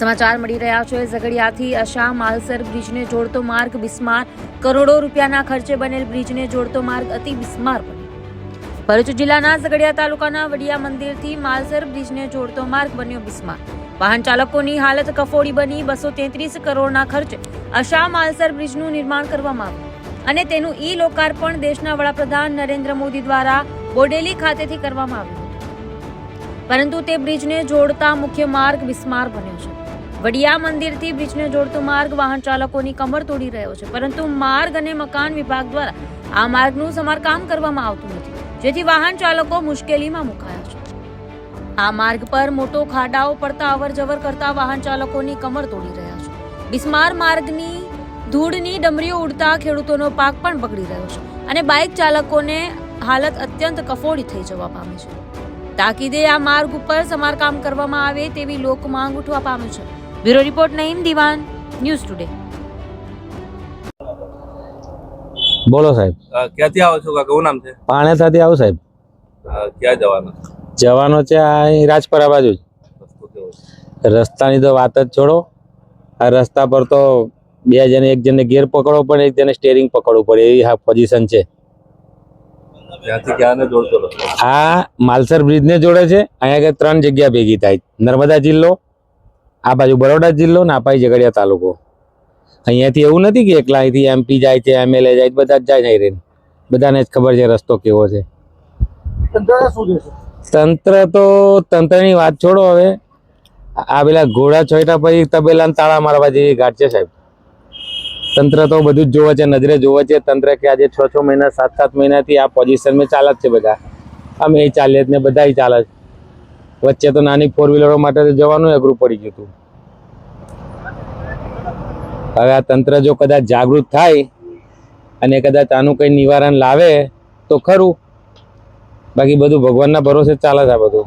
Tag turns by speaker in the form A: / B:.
A: સમાચાર મળી રહ્યા છે. ઝઘડિયાથી અશા માલસર બ્રિજને જોડતો માર્ગ બિસ્માર. કરોડો રૂપિયાના ખર્ચે બનેલ બ્રિજને જોડતો માર્ગ અતિ બિસ્માર બન્યો. ભરૂચ જિલ્લાના ઝઘડિયા તાલુકાના વડિયા મંદિરથી માલસર બ્રિજને જોડતો માર્ગ બન્યો બિસ્માર. વાહન ચાલકોની હાલત કફોડી બની બસો તેત્રીસ કરોડના ખર્ચે અશા માલસર બ્રિજનું નિર્માણ કરવામાં આવ્યું. અને તેનું ઈ લોકાર્પણ દેશના વડાપ્રધાન નરેન્દ્ર મોદી દ્વારા બોડેલી ખાતેથી કરવામાં આવ્યું પરંતુ તે બ્રિજને જોડતા મુખ્ય માર્ગ બિસ્માર બન્યો છે. વડિયા મંદિરથી બ્રિજને જોડતો માર્ગ વાહન ચાલકોની કમર તોડી રહ્યો છે. પરંતુ માર્ગ અને મકાન વિભાગ દ્વારા આ માર્ગનું સમારકામ કરવામાં આવતું નથી. જેથી વાહન ચાલકો મુશ્કેલીમાં મુકાયા છે. આ માર્ગ પર મોટો ખાડાઓ પડતા અવર જવર કરતા વાહન ચાલકોની કમર તોડી રહ્યા છે. બિસ્માર માર્ગની ધૂળની ડમરીઓ ઉડતા ખેડૂતોનો પાક પણ બગડી રહ્યો છે અને બાઇક ચાલકોને હાલત અત્યંત કફોડી થઈ જવા પામી છે. તાકીદે આ માર્ગ ઉપર સમારકામ કરવામાં આવે તેવી લોક માંગ ઉઠવા પામે છે. બ્યુરો રિપોર્ટ નઈમ દિવાન ન્યૂઝ ટુડે.
B: બોલો સાહેબ.
C: ક્યાંથી આવો છો? કાકા નામ છે?
B: પાણેતાથી આવો સાહેબ.
C: ક્યાં જવાનો?
B: જવાનો છે આ અહીં રાજપરા બાજુ જ. રસ્તાની તો વાત જ છોડો. આ રસ્તા પર તો બે જણે એક જણને ગેર પકડવો પડે એક જણે સ્ટેરિંગ પકડવું પડે. એવી હા પોઝિશન છે. આ માલસર બ્રિજને જોડે છે. અહીંયા આગળ ત્રણ જગ્યા ભેગી થાય. નર્મદા જિલ્લો આ બાજુ બરોડા જિલ્લો ને આ ઝઘડિયા તાલુકો. અહીંયાથી એવું નથી કે એકલા અહીંથી એમપી જાય છે એમએલએ જાય બધા જ જાય નહીં બધાને જ ખબર છે રસ્તો કેવો છે. તંત્ર તો તંત્રની વાત છોડો હવે. આ પેલા ઘોડા છોટા પછી તબેલા તાળા મારવા જેવી ઘાટ છે સાહેબ. તંત્ર તો બધું જ જોવે છે નજરે જોવે છે. તંત્ર કે આજે છ છ મહિના સાત સાત મહિનાથી આ પોઝિશનમાં ચાલે જ છે બધા. અમે એ ચાલીએ જ ને બધા ચાલે જ. વચ્ચે તો નાની ફોર વ્હીલરો માટે જવાનું અઘરું પડી ગયું હતું. હવે આ તંત્ર જો કદાચ જાગૃત થાય અને કદાચ આનું કંઈ નિવારણ લાવે, તો ખરું. બાકી બધું ભગવાનના ભરોસે ચાલે છે આ બધું.